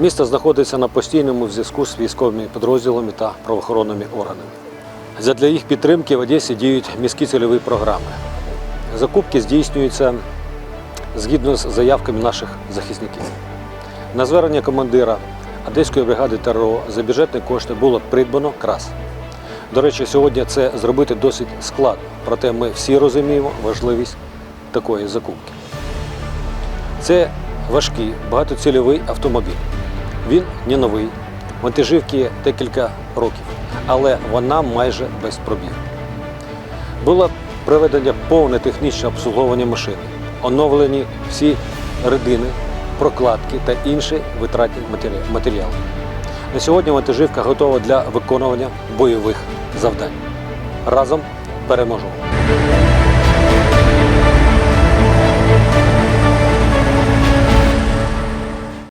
Місто знаходиться на постійному зв'язку з військовими підрозділами та правоохоронними органами. Задля їх підтримки в Одесі діють міські цільові програми. Закупки здійснюються згідно з заявками наших захисників. На звернення командира Одеської бригади ТРО за бюджетні кошти було придбано крас. До речі, сьогодні це зробити досить складно, проте ми всі розуміємо важливість такої закупки. Це важкий багатоцільовий автомобіль. Він не новий, вантажівки декілька років, але вона майже без пробігу. Було проведено повне технічне обслуговування машини, оновлені всі рідини, прокладки та інші витратні матеріали. На сьогодні вантажівка готова для виконування бойових завдань. Разом переможемо!